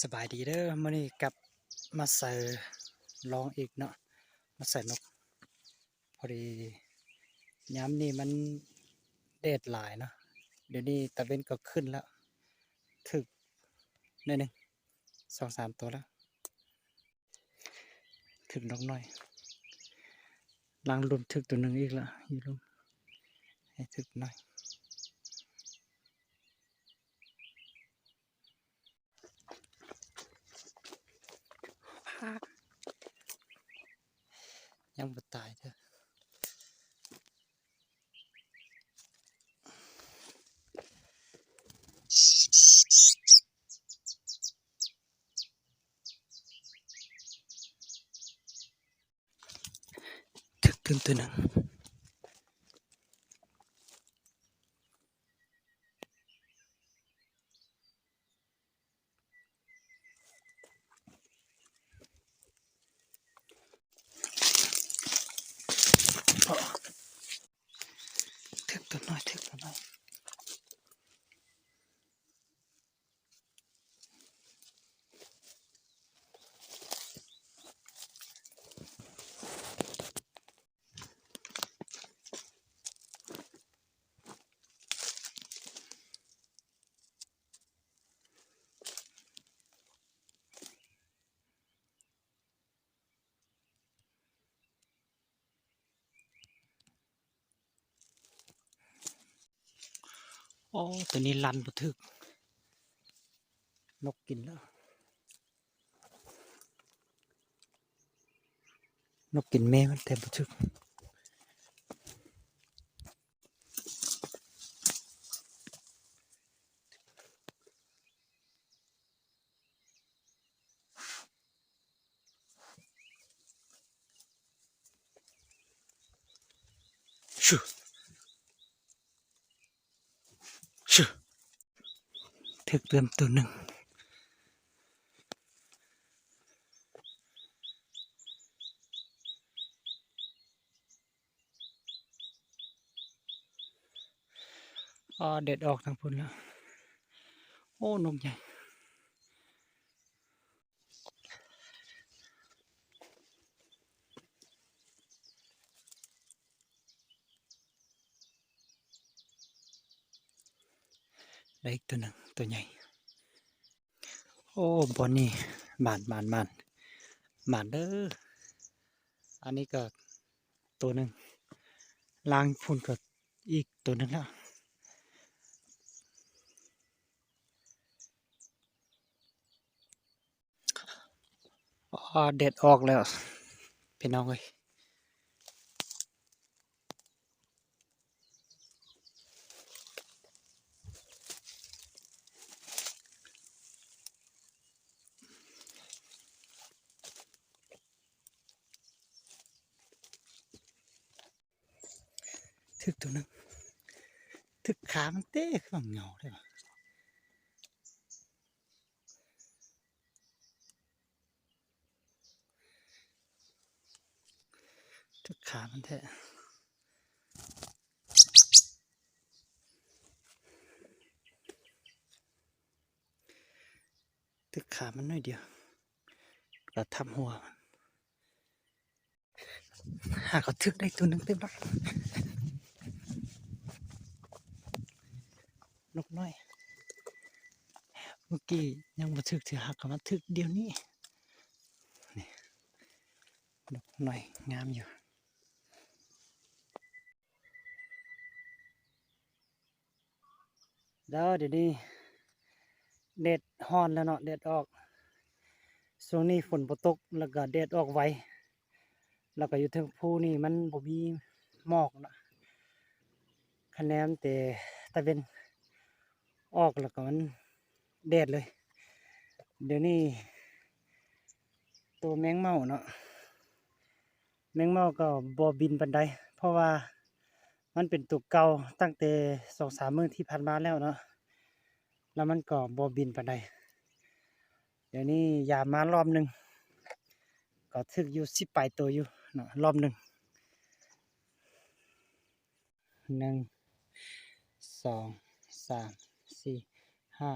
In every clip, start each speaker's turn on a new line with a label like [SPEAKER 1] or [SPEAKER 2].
[SPEAKER 1] สบายดีเด้อมื่อนี้กลับมาใส่ลองอีกเนาะมาใส่นก พอดีย้ำนี่มันแดดหลายเนาะเดี๋ยวนี้ตะเวนก็ขึ้นแล้ว ถึกนิดนึงสองสามตัวแล้ว ถึกนกน้อยลังลุมถึกตัวหนึ่งอีกแล้วอยู่ลุมให้ถึกหน่อย ภาพยังบ่ตายเด้อถึกตึงตัวหนึ่ง ถึกตัวน้ โอ้ตัวนี้ลันบุทึก นกกินแล้ว นกกินแม่มันแต่บุทึก ชูชู ถึกเติมตัวหนึ่งอ๋อเด็ดออกทางพุ่นแล้ว โอ้นมใหญ่ได้อีกตัวหนึ่ง ตัวใหญ่ โอ้บอนนี่หมานหมานหมานหมานเด้อ อันนี้ก็ตัวหนึ่งล้างพุ่นก็อีกตัวหนึ่งแล้วอ๋อเด็ดออกแล้วพี่น้องเอ้ย ถึกตัวหนึ่งถึกขามันเต้ขึ้นมาเงาได้ปะถึกขามันแท้ถึกขามันหน่อยเดียวเราทำหัวมันหากเขาถึกได้ตัวหนึ่งเต็มแล้ว นกน้อย เมื่อกี้ยังมาถึกถือหักกับมาถึกเดี๋ยวนี้นี่นกน้อยงามอยู่แล้วเดี๋ยวนี้เด็ดฮอนแล้วเนาะเด็ดออกช่วงนี้ฝนบ่ตกแล้วก็เด็ดออกไวแล้วก็อยู่เทิงภูนี่มันบ่มีหมอกเนาะคะแนนแต่ตะเวน ออกแล้วก็มันแดดเลย เดี๋ยวนี้ตัวแมงเมาเนาะแมงเมาก็บอบินปันใดเพราะว่ามันเป็นตัวเก่าตั้งแต่สองสามมื้อที่ผ่านมาแล้วเนาะแล้วมันก็บอบินปันใดเดี๋ยวนี้ยามารอบหนึ่งก็ถึกอยู่สิบปลายตัวอยู่เนาะรอบหนึ่งหนึ่งสองสาม ห้า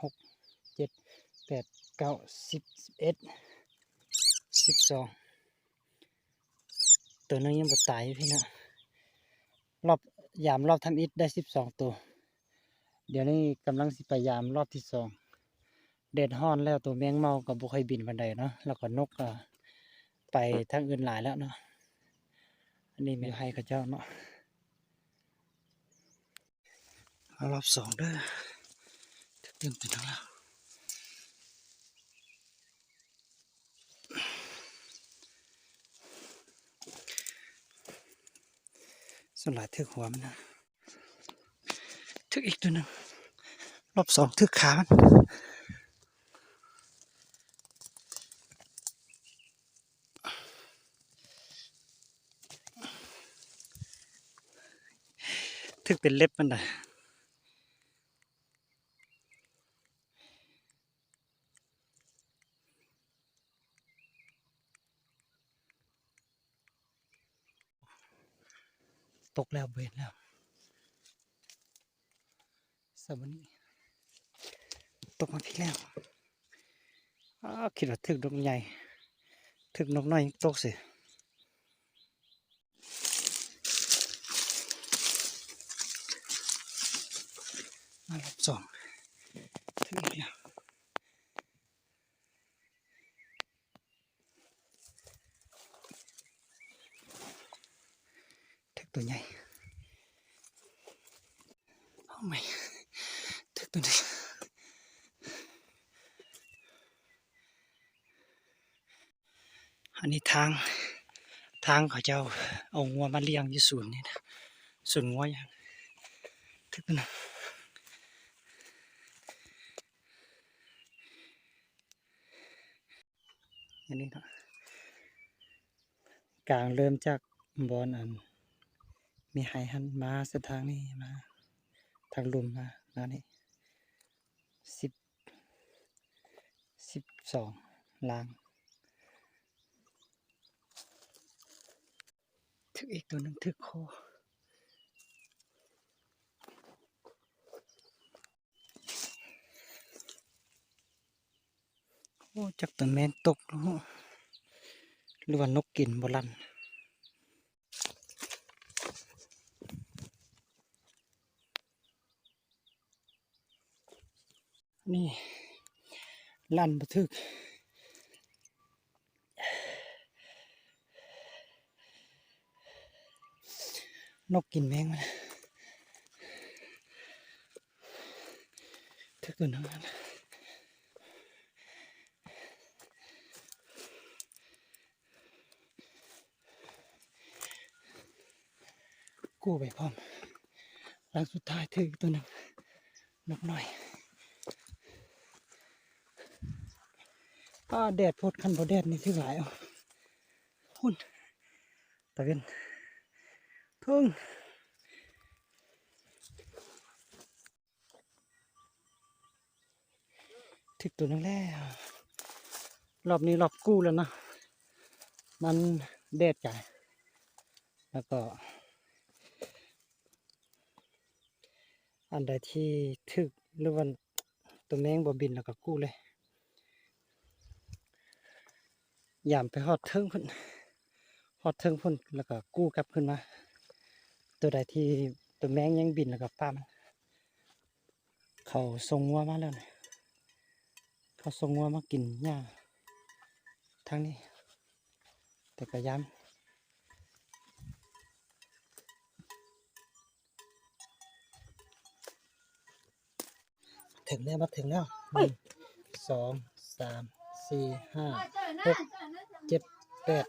[SPEAKER 1] หกเจ็ดแปดเก้าสิบเอ็ดสิบสองตัวนึงยังบ่ตายพี่นะรอบยามรอบทำอิฐได้สิบสองตัว เดี๋ยวนี้กำลังสิไปยามรอบที่สองเด็ดฮ้อนแล้วตัวแมงเมากับบุคอยบินบันไดเนาะแล้วก็นกก็ไปทางอื่นหลายแล้วเนาะอันนี้ม่ให้เขาเจ้าเนาะรอบสองเด้อ เต็มตัวแล้วส่วนหลายทึกหัวมันนะทึกอีกตัวหนึ่งรอบสองทึกขามันทึกเป็นเล็บมันนะ ตกแล้วเบ็ดแล้วสวันนี้ตกมาพี่แล้วอ้าคิดว่าถึกนกใหญ่ถึกนกน้อยตกสิมารอบสองถึกอีกแล้ว ตัวใหญ่โอ้ไม่ถึกตัวนี้อันนี้ทางทางเขาเจ้าเอางัวมาเลี้ยงอยู่ศูนย์นี่นะศูนย์งัวอย่างทึกนะอันนี้นะกลางเริ่มจากบอนอัน มีไฮหันมาเส้นทางนี้มา ทางลุมมามานี่สิบสิบสองลางถึกอีกตัวหนึ่งถึกคอโอ้จักตัวแมนตกแล้วหรือว่านกกินบลัน นี่ ลั่นบัทึก นกกินแมงมันถึกตัวนั้นะกู้ไปพร้อมหลังสุดท้ายถึกตัวหนึ่งนกหน่อย ป้าแดดพดคันบ่แดดนี่ถึกหลายเอาพุ่นตะเวนทุ่งถึกตัวนึงแล้วรอบนี้รอบกู้แล้วนะ มันแดดจ่ายแล้วก็ อันใดที่ถึกหรือว่าตัวแมงบ่บินแล้วก็กู้เลย ยามไปฮอดเทิงพุ่นฮอดเทิงพุ่นแล้วก็กู้กลับขึ้นมา ตัวใดที่ตัวแมงยังบินแล้วก็ป้ามันเขาส่งงัวมาแล้วนะเขาส่งงัวมากินหญ้าทางนี้ แต่ก็ย้ำถึงแล้วมาถึงแล้วหนึ่งสองสามสี่ห้าหก แปด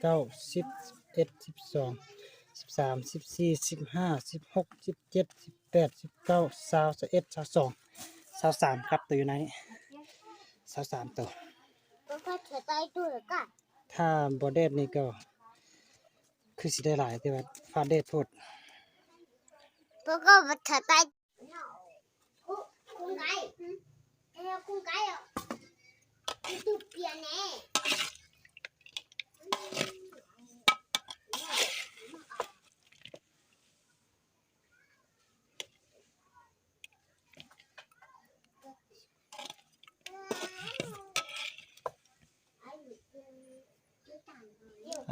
[SPEAKER 1] เก้าสิบสิบเอ็ดสิบสองสิบสามสิบสี่สิบห้าสิบหกสิบเจ็ดสิบแปดสิบเก้าสาวสิบเอ็ดสาวสองสาวสามครับตัวอยู่ในนี้สาวสามตัว
[SPEAKER 2] ก็ค่อยเธอใต้ตู้แล้วก็
[SPEAKER 1] ถ้าบอเดดนี่ก็ คือสิได้หลายแต่ว่าฟาเดดโพด
[SPEAKER 2] แล้วก็มาเธอใต้คุณไก่เอ้คุณไก่อะตู้เปียแน่
[SPEAKER 1] น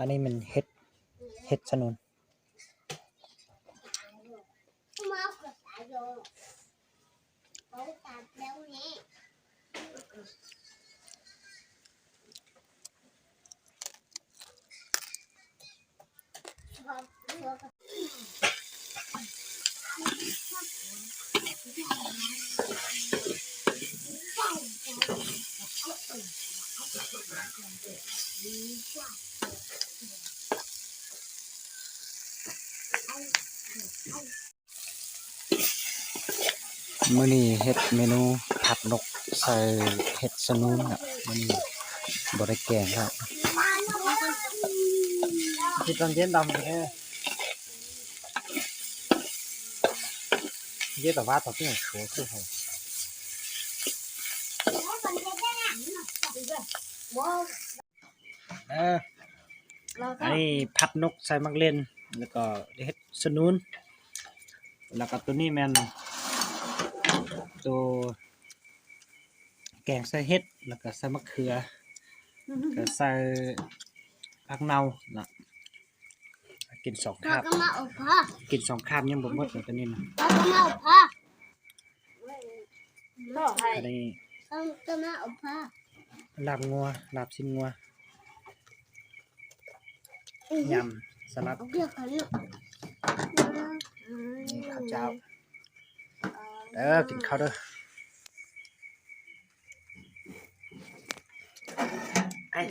[SPEAKER 1] อันนี้มันเห็ดเห็ดสนุน
[SPEAKER 2] มาเอากระต่ายโยเขาตัดแล้วนี่ชอบชอบ
[SPEAKER 1] มื้อนี้เฮ็ดเมนูผัดนกใส่เห็ดสนุนอะมื้อนี้บ่ได้แกงครับที่ตอนเย็นดำแท้เยอะแต่ว่าตอนที่หัวคือเขาเอออันนี้ผัดนกใส่มักเล่นแล้วก็เฮ็ดสนุนแล้วก็ตัวนี้แม่น ตัวแกงใส่เห็ดแล้วก็ใส่มะเขือก็ใส่ผักเนาน่ะกินสอง
[SPEAKER 2] พ่อ
[SPEAKER 1] คาบ
[SPEAKER 2] ก็มาอบพ่อ
[SPEAKER 1] กินสองคาบยังบ่หมดเลยตัวนี้นะ
[SPEAKER 2] พ่อก็มาอบพ่อพ่อให้
[SPEAKER 1] อันนี้
[SPEAKER 2] พ่อก็มาอบพ่อ
[SPEAKER 1] ลาบงัวลาบชิ้นงัวยำสลัด
[SPEAKER 2] เอาเกี่ยวกันลูก
[SPEAKER 1] นี่ข้าวเจ้า เด้อกินข้าวเด้อไอ้